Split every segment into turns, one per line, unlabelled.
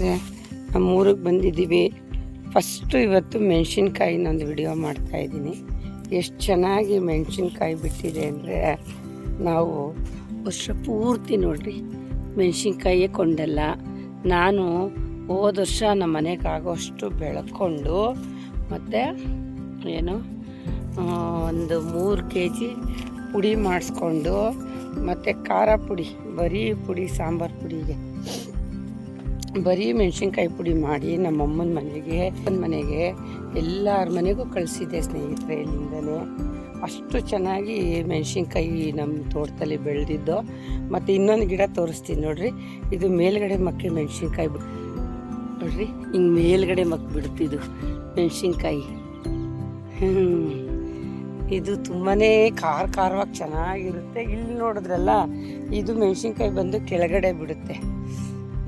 ಸ್ನೇಹಿತರೆ ನಮ್ಮ ಬಂದಿದ್ದೀವಿ. ಫಸ್ಟು ಇವತ್ತು ಮೆಣಸಿನ್ಕಾಯಿನ ಒಂದು ವಿಡಿಯೋ ಮಾಡ್ತಾಯಿದ್ದೀನಿ ಎಷ್ಟು ಚೆನ್ನಾಗಿ ಮೆಣಸಿನ್ಕಾಯಿ ಬಿಟ್ಟಿದೆ ಅಂದರೆ ನಾವು ವರ್ಷ ಪೂರ್ತಿ ನೋಡಿರಿ, ಮೆಣಸಿನ್ಕಾಯಿಯೇ ಕೊಂಡಲ್ಲ. ನಾನು ಹೋದ ವರ್ಷ ನಮ್ಮ ಮನೆಗೆ ಆಗೋಷ್ಟು ಬೆಳ್ಕೊಂಡು ಮತ್ತು ಏನು ಒಂದು ಮೂರು ಕೆ ಜಿ ಪುಡಿ ಮಾಡಿಸ್ಕೊಂಡು ಮತ್ತು ಖಾರ ಪುಡಿ, ಬರೀ ಪುಡಿ, ಸಾಂಬಾರು ಪುಡಿಗೆ ಬರೀ ಮೆಣಸಿನ್ಕಾಯಿ ಪುಡಿ ಮಾಡಿ ನಮ್ಮಮ್ಮನ ಮನೆಗೆ ಅಪ್ಪನ ಮನೆಗೆ, ಎಲ್ಲರ ಮನೆಗೂ ಕಳಿಸಿದ್ದೆ ಸ್ನೇಹಿತರೆ ಇಲ್ಲಿಂದಲೇ. ಅಷ್ಟು ಚೆನ್ನಾಗಿ ಮೆಣಸಿನ್ಕಾಯಿ ನಮ್ಮ ತೋಟದಲ್ಲಿ ಬೆಳೆದಿದ್ದು. ಮತ್ತು ಇನ್ನೊಂದು ಗಿಡ ತೋರಿಸ್ತೀನಿ ನೋಡ್ರಿ. ಇದು ಮೇಲ್ಗಡೆ ಮಕ್ಕಳು ಮೆಣಸಿನ್ಕಾಯಿ ನೋಡ್ರಿ, ಹಿಂಗೆ ಮೇಲ್ಗಡೆ ಮಕ್ ಬಿಡ್ತಿದ್ದು ಮೆಣಸಿನ್ಕಾಯಿ. ಇದು ತುಂಬಾ ಖಾರ ಖಾರವಾಗಿ ಚೆನ್ನಾಗಿರುತ್ತೆ. ಇಲ್ಲಿ ನೋಡಿದ್ರಲ್ಲ, ಇದು ಮೆಣಸಿನ್ಕಾಯಿ ಬಂದು ಕೆಳಗಡೆ ಬಿಡುತ್ತೆ.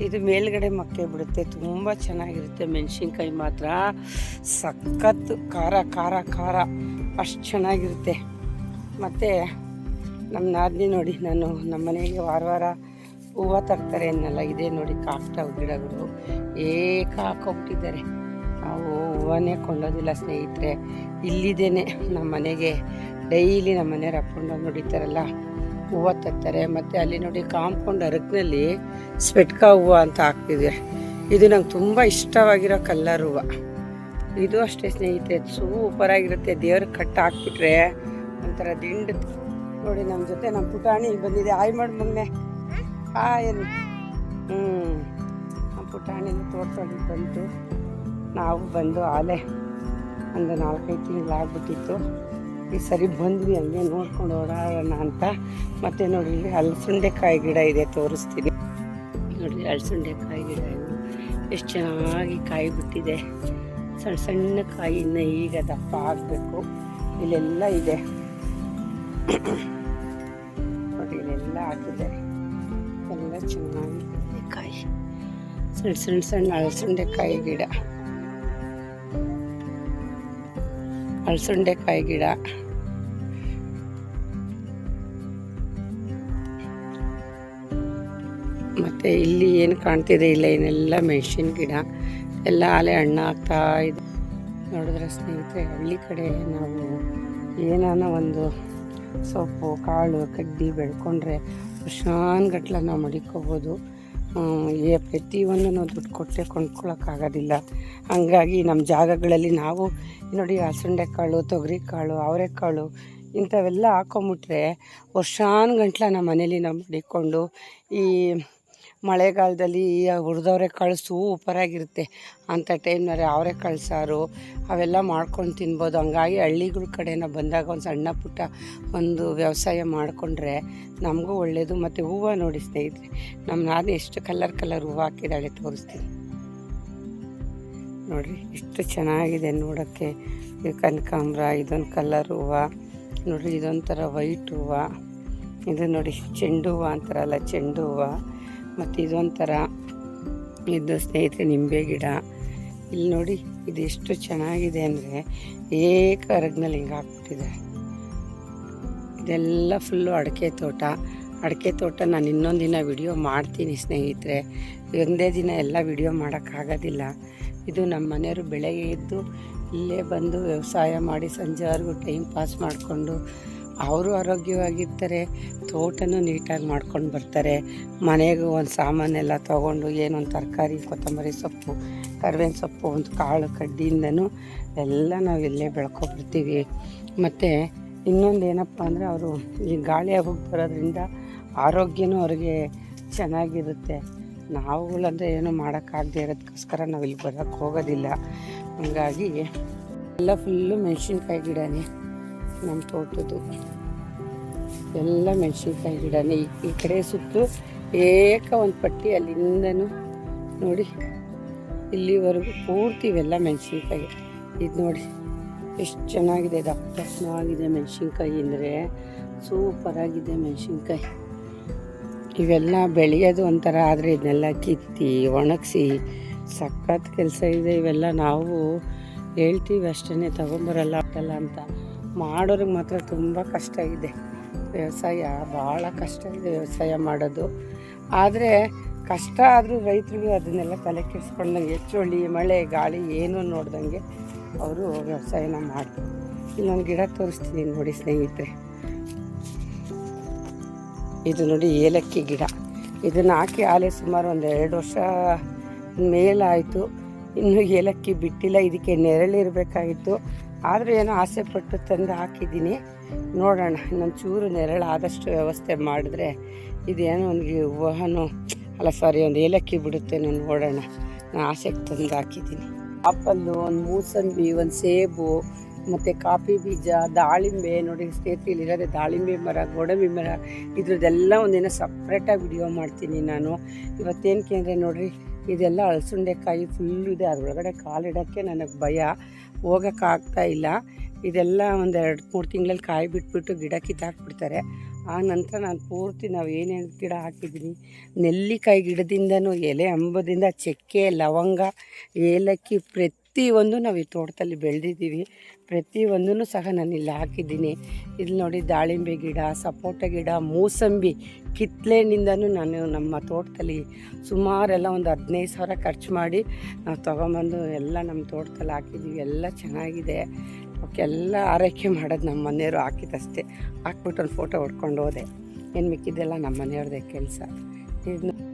ಇದು ಮೇಲ್ಗಡೆ ಮಕ್ಕೆ ಬಿಡುತ್ತೆ. ತುಂಬ ಚೆನ್ನಾಗಿರುತ್ತೆ. ಮೆಣಸಿನ್ಕಾಯಿ ಮಾತ್ರ. ಸಖತ್ತು ಖಾರ ಖಾರ ಖಾರ. ಅಷ್ಟು ಚೆನ್ನಾಗಿರುತ್ತೆ. ಮತ್ತು ನಮ್ಮ ನಾದಿನಿ ನೋಡಿ, ನಾನು ನಮ್ಮ ಮನೆಗೆ ವಾರ ವಾರ ಹೂವು ತರ್ತಾರೆ ಅನ್ನಲ್ಲ, ಇದೆ ನೋಡಿ ಕಾಕ್ತಾವ ಗಿಡಗಳು. ಏಕ ಹಾಕೋಗ್ಬಿಟ್ಟಿದ್ದಾರೆ ನಾವು ಹೂವನ್ನೇ ಕೊಂಡೋದಿಲ್ಲ ಸ್ನೇಹಿತರೆ. ಇಲ್ಲಿದ್ದೇನೆ. ನಮ್ಮ ಮನೆಗೆ ಡೈಲಿ ನಮ್ಮ ಮನೆಯವ್ರು ಅಪ್ಕೊಂಡು ನೋಡಿತಾರಲ್ಲ ಹೂವು ತರ್ತಾರೆ ಮತ್ತು ಅಲ್ಲಿ ನೋಡಿ ಕಾಂಪೌಂಡ್ ಅರಕ್ನಲ್ಲಿ ಸ್ವೆಟ್ಕ ಹೂವು ಅಂತ ಹಾಕ್ತಿದೆ ಇದು ನಂಗೆ ತುಂಬ ಇಷ್ಟವಾಗಿರೋ ಕಲ್ಲರ್ ಹೂವು. ಇದು ಅಷ್ಟೇ ಸ್ನೇಹಿತರೆ ಸೂಪರಾಗಿರುತ್ತೆ ದೇವ್ರ ಕಟ್ಟು ಹಾಕ್ಬಿಟ್ರೆ ಒಂಥರ ದಿಂಡು. ನೋಡಿ ನಮ್ಮ ಜೊತೆ ನಮ್ಮ ಪುಟಾಣಿ ಬಂದಿದೆ. ಆಯ್ ಮಾಡಿ ಮೊನ್ನೆ ಹಾಯ್ ಏನು ಹ್ಞೂ ನಮ್ಮ ಪುಟಾಣಿನ ತೋಟದಲ್ಲಿ ಬಂತು ನಾವು ಬಂದು ಆಲೆ ಒಂದು ನಾಲ್ಕೈದು ತಿಂಗಳಾಗ್ಬಿಟ್ಟಿತ್ತು. ಈ ಸರಿ ಬಂದ್ವಿ, ಹಂಗೆ ನೋಡ್ಕೊಂಡು ಓಡಾಡೋಣ ಅಂತ. ಮತ್ತೆ ನೋಡಿ, ಇಲ್ಲಿ ಗಿಡ ಇದೆ, ತೋರಿಸ್ತೀನಿ. ನೋಡಿ, ಹಲಸುಂಡೆಕಾಯಿ ಗಿಡ ಎಷ್ಟು ಚೆನ್ನಾಗಿ ಕಾಯಿ ಬಿಟ್ಟಿದೆ ಸಣ್ಣ ಸಣ್ಣ ಕಾಯಿ ಇನ್ನು ಈಗ ದಪ್ಪ ಆಗಬೇಕು. ಇಲ್ಲೆಲ್ಲ ಇದೆ. ನೋಡಿ, ಇಲ್ಲೆಲ್ಲ ಹಾಕಿದೆ ಎಲ್ಲ ಚೆನ್ನಾಗಿ ಕಾಯಿ ಸಣ್ಣ ಸಣ್ಣ ಸಣ್ಣ ಹಲಸುಂಡೆಕಾಯಿ ಗಿಡ. ಹಲಸುಂಡೆಕಾಯಿ ಗಿಡ. ಮತ್ತು ಇಲ್ಲಿ ಏನು ಕಾಣ್ತಿದೆ ಇಲ್ಲ, ಏನೆಲ್ಲ ಮೆಣಸಿನ ಗಿಡ, ಎಲ್ಲ ಆಲೆ ಹಣ್ಣು ಆಗ್ತಾ ಇದೆ. ನೋಡಿದ್ರೆ ಸ್ನೇಹಿತರೆ, ಹಳ್ಳಿ ಕಡೆ ನಾವು ಏನಾನ ಒಂದು ಸೊಪ್ಪು, ಕಾಳು, ಕಡ್ಡಿ ಬೆಳ್ಕೊಂಡ್ರೆ ವರ್ಷಾನ್ಗಟ್ಲೆ ನಾವು ಮಡಿಕೋಬೋದು. ಏ ಪ್ರತಿಯೊಂದು ನಾವು ದುಡ್ಡು ಕೊಟ್ಟೆ ಕೊಂಡ್ಕೊಳ್ಳೋಕ್ಕಾಗೋದಿಲ್ಲ ಹಾಗಾಗಿ ನಮ್ಮ ಜಾಗಗಳಲ್ಲಿ ನಾವು ನೋಡಿ ಅಸಂಡೆ ಕಾಳು ತೊಗರಿ ಕಾಳು ಅವರೆಕಾಳು ಇಂಥವೆಲ್ಲ ಹಾಕೊಂಬಿಟ್ರೆ ವರ್ಷಾನ್ಗಂಟ್ಲೆ ನಮ್ಮ ಮನೇಲಿ ನಾವು ಮಡಿಕೊಂಡು ಈ ಮಳೆಗಾಲದಲ್ಲಿ ಹುರಿದವ್ರೆಕಾಳು ಸೂಪರಾಗಿರುತ್ತೆ ಅಂಥ ಟೈಮ್ನಲ್ಲಿ ಅವರೆಕಾಳು ಸಾರು ಅವೆಲ್ಲ ಮಾಡ್ಕೊಂಡು ತಿನ್ಬೋದು. ಹಂಗಾಗಿ ಹಳ್ಳಿಗಳ ಕಡೆನ ಬಂದಾಗ ಒಂದು ಸಣ್ಣ ಪುಟ್ಟ ಒಂದು ವ್ಯವಸಾಯ ಮಾಡಿಕೊಂಡ್ರೆ ನಮಗೂ ಒಳ್ಳೆಯದು ಮತ್ತು ಹೂವು ನೋಡಿ ಸ್ನೇಹಿತರೆ ನಮ್ಮ ನಾನು ಎಷ್ಟು ಕಲರ್ ಕಲರ್ ಹೂವು ಹಾಕಿದಾಳೆ ತೋರಿಸ್ತೀನಿ. ನೋಡಿರಿ ಎಷ್ಟು ಚೆನ್ನಾಗಿದೆ ನೋಡೋಕ್ಕೆ. ಈ ಕನಕಾಂಬ್ರ, ಇದೊಂದು ಕಲರ್ ಹೂವು. ನೋಡಿರಿ, ಇದೊಂಥರ ವೈಟ್ ಹೂವು. ಇದು ನೋಡಿ ಚೆಂಡು ಹೂವು ಅಂತಾರಲ್ಲ, ಚೆಂಡು ಹೂವು. ಮತ್ತು ಇದೊಂಥರ. ಇದು ಸ್ನೇಹಿತರೆ, ನಿಂಬೆ ಗಿಡ. ಇಲ್ಲಿ ನೋಡಿ ಇದೆಷ್ಟು ಚೆನ್ನಾಗಿದೆ ಅಂದರೆ ಏಕ ಅರಗ್ನಲ್ಲಿ ಹಿಂಗೆ ಹಾಕ್ಬಿಟ್ಟಿದೆ. ಇದೆಲ್ಲ ಫುಲ್ಲು ಅಡಿಕೆ ತೋಟ. ಅಡಿಕೆ ತೋಟ ನಾನು ಇನ್ನೊಂದು ದಿನ ವಿಡಿಯೋ ಮಾಡ್ತೀನಿ ಸ್ನೇಹಿತರೆ. ಒಂದೇ ದಿನ ಎಲ್ಲ ವಿಡಿಯೋ ಮಾಡೋಕ್ಕಾಗೋದಿಲ್ಲ. ಇದು ನಮ್ಮ ಮನೆಯವರು ಬೆಳಗ್ಗೆ ಎದ್ದು ಇಲ್ಲೇ ಬಂದು ವ್ಯವಸಾಯ ಮಾಡಿ ಸಂಜೆವರೆಗೂ ಟೈಮ್ ಪಾಸ್ ಮಾಡಿಕೊಂಡು ಅವರು ಆರೋಗ್ಯವಾಗಿರ್ತಾರೆ ತೋಟನೂ ನೀಟಾಗಿ ಮಾಡ್ಕೊಂಡು ಬರ್ತಾರೆ. ಮನೆಗೂ ಒಂದು ಸಾಮಾನೆಲ್ಲ ತೊಗೊಂಡು ಏನೊಂದು ತರಕಾರಿ, ಕೊತ್ತಂಬರಿ ಸೊಪ್ಪು, ಕರ್ಬೇವಿನ ಸೊಪ್ಪು, ಒಂದು ಕಾಳು ಕಡ್ಡಿಯಿಂದನೂ ಎಲ್ಲ ನಾವು ಇಲ್ಲೇ ಬೆಳ್ಕೊಬಿಡ್ತೀವಿ ಮತ್ತು ಇನ್ನೊಂದು ಏನಪ್ಪ ಅಂದರೆ ಅವರು ಈ ಗಾಳಿ ಹೋಗಿ ಬರೋದ್ರಿಂದ ಆರೋಗ್ಯನೂ ಅವ್ರಿಗೆ ಚೆನ್ನಾಗಿರುತ್ತೆ. ನಾವುಗಳಂದರೆ ಏನೂ ಮಾಡೋಕ್ಕಾಗದೇ ಇರೋದಕ್ಕೋಸ್ಕರ ನಾವು ಇಲ್ಲಿ ಬರೋಕ್ಕೆ ಹೋಗೋದಿಲ್ಲ. ಹಂಗಾಗಿ ಎಲ್ಲ ಫುಲ್ಲು ಮೆಣಸಿನ್ಕಾಯಿ ಗಿಡನೇ. ನಮ್ಮ ತೋಟದ್ದು. ಎಲ್ಲ ಮೆಣಸಿನ್ಕಾಯಿ ಗಿಡನೇ. ಈ ಕಡೆ ಸುತ್ತು ಏಕ ಒಂದು ಪಟ್ಟಿ ಅಲ್ಲಿಂದನೂ ನೋಡಿ, ಇಲ್ಲಿವರೆಗೂ ಪೂರ್ತಿ ಇವೆಲ್ಲ ಮೆಣಸಿನ್ಕಾಯಿ. ಇದು ನೋಡಿ, ಎಷ್ಟು ಚೆನ್ನಾಗಿದೆ ದಪ್ಪ ದಪ್ಪನಾಗಿದೆ ಮೆಣಸಿನ್ಕಾಯಿ ಅಂದರೆ. ಸೂಪರಾಗಿದೆ ಮೆಣಸಿನ್ಕಾಯಿ. ಇವೆಲ್ಲ ಬೆಳೆಯೋದು ಒಂಥರ, ಆದರೆ ಇದನ್ನೆಲ್ಲ ಕಿತ್ತಿ, ಒಣಗಿಸಿ, ಸಖತ್ ಕೆಲಸ ಇದೆ ಇವೆಲ್ಲ. ನಾವು ಹೇಳ್ತೀವಿ ಅಷ್ಟೇ ತಗೊಂಬರಲ್ಲ ಅಂತ. ಮಾಡೋರಿಗೆ ಮಾತ್ರ ತುಂಬ ಕಷ್ಟ ಇದೆ. ವ್ಯವಸಾಯ ಭಾಳ ಕಷ್ಟ ಇದೆ ವ್ಯವಸಾಯ ಮಾಡೋದು. ಆದರೆ ಕಷ್ಟ ಆದರೂ ರೈತರಿಗೂ ಅದನ್ನೆಲ್ಲ ತಲೆ ಕೆಡಿಸ್ಕೊಂಡಂಗೆ ಚಳಿ ಮಳೆ, ಗಾಳಿ ಏನೂ ನೋಡ್ದಂಗೆ ಅವರು ವ್ಯವಸಾಯನ ಮಾಡ್ತಾರೆ. ಇಲ್ಲೊಂದು ಗಿಡ ತೋರಿಸ್ತೀನಿ ನೋಡಿ ಸ್ನೇಹಿತರೆ. ಇದು ನೋಡಿ ಏಲಕ್ಕಿ ಗಿಡ. ಇದನ್ನು ಹಾಕಿ ಆಲೆ ಸುಮಾರು ಒಂದು ಎರಡು ವರ್ಷ ಮೇಲಾಯಿತು. ಇನ್ನೂ ಏಲಕ್ಕಿ ಬಿಟ್ಟಿಲ್ಲ, ಇದಕ್ಕೆ ನೆರಳಿರಬೇಕಾಗಿತ್ತು. ಆದರೂ ಏನೋ ಆಸೆ ಪಟ್ಟು ತಂದು ಹಾಕಿದ್ದೀನಿ. ನೋಡೋಣ, ಇನ್ನೊಂದು ಚೂರು ನೆರಳು ಆದಷ್ಟು ವ್ಯವಸ್ಥೆ ಮಾಡಿದ್ರೆ ಇದೇನೋ ಒಂದು ವಾಹನ, ಅಲ್ಲ ಸಾರಿ ಒಂದು ಏಲಕ್ಕಿ ಬಿಡುತ್ತೆ ನಾನು ನೋಡೋಣ. ನಾನು ಆಸೆಗೆ ತಂದು ಹಾಕಿದ್ದೀನಿ. ಆಪಲ್ಲು ಒಂದು ಮೂಸಂಬಿ, ಒಂದು ಸೇಬು, ಮತ್ತು ಕಾಫಿ ಬೀಜ, ದಾಳಿಂಬೆ, ನೋಡಿ ಸ್ನೇಹಿತರೆ ಇರೋದೇ ದಾಳಿಂಬೆ ಮರ, ಗೋಡಂಬಿ ಮರ, ಇದ್ರದ್ದೆಲ್ಲ ಒಂದಿನ ಸಪ್ರೇಟಾಗಿ ವಿಡಿಯೋ ಮಾಡ್ತೀನಿ ನಾನು. ಇವತ್ತೇನಕ್ಕೆ ಅಂದರೆ ನೋಡಿರಿ, ಇದೆಲ್ಲ ಅಳಸುಂಡೆಕಾಯಿ ಫುಲ್ ಇದೆ. ಅದರೊಳಗಡೆ ಕಾಲಿಡೋಕ್ಕೆ ನನಗೆ ಭಯ. ಹೋಗೋಕ್ಕಾಗ್ತಾ ಇಲ್ಲ. ಇದೆಲ್ಲ ಒಂದು ಎರಡು, ಮೂರು ತಿಂಗಳಲ್ಲಿ ಕಾಯಿ ಬಿಟ್ಬಿಟ್ಟು ಗಿಡ ಕಿತ್ತಾಕ್ಬಿಡ್ತಾರೆ. ಆ ನಂತರ ನಾನು ಪೂರ್ತಿ ನಾವು ಏನೇನು ಗಿಡ ಹಾಕಿದ್ದೀನಿ ನೆಲ್ಲಿಕಾಯಿ ಗಿಡದಿಂದನೂ ಎಲೆ ಅಂಬದಿಂದ, ಚಕ್ಕೆ, ಲವಂಗ, ಏಲಕ್ಕಿ ಪ್ರತಿಯೊಂದು ನಾವು ಈ ತೋಟದಲ್ಲಿ ಬೆಳೆದಿದ್ದೀವಿ. ಪ್ರತಿಯೊಂದೂ ಸಹ ನಾನು ಇಲ್ಲಿ ಹಾಕಿದ್ದೀನಿ. ಇಲ್ಲಿ ನೋಡಿ ದಾಳಿಂಬೆ ಗಿಡ, ಸಪೋಟ ಗಿಡ, ಮೂಸಂಬಿ ಕಿತ್ಲೆನಿಂದನೂ ನಾನು ನಮ್ಮ ತೋಟದಲ್ಲಿ ಸುಮಾರೆಲ್ಲ ಒಂದು ಹದಿನೈದು ಸಾವಿರ ಖರ್ಚು ಮಾಡಿ ನಾವು ತೊಗೊಂಬಂದು ಎಲ್ಲ ನಮ್ಮ ತೋಟದಲ್ಲಿ ಹಾಕಿದ್ದೀವಿ. ಎಲ್ಲ ಚೆನ್ನಾಗಿದೆ. ಅವಕ್ಕೆಲ್ಲ ಆರೈಕೆ ಮಾಡೋದು ನಮ್ಮ ಮನೆಯವರು ಹಾಕಿದಷ್ಟೇ ಹಾಕ್ಬಿಟ್ಟು ಒಂದು ಫೋಟೋ ಹೊಡ್ಕೊಂಡು ಹೋದೆ. ಏನು ಮಿಕ್ಕಿದ್ದೆಲ್ಲ ನಮ್ಮ ಮನೆಯವ್ರದ್ದೇ ಕೆಲಸ. ಇದು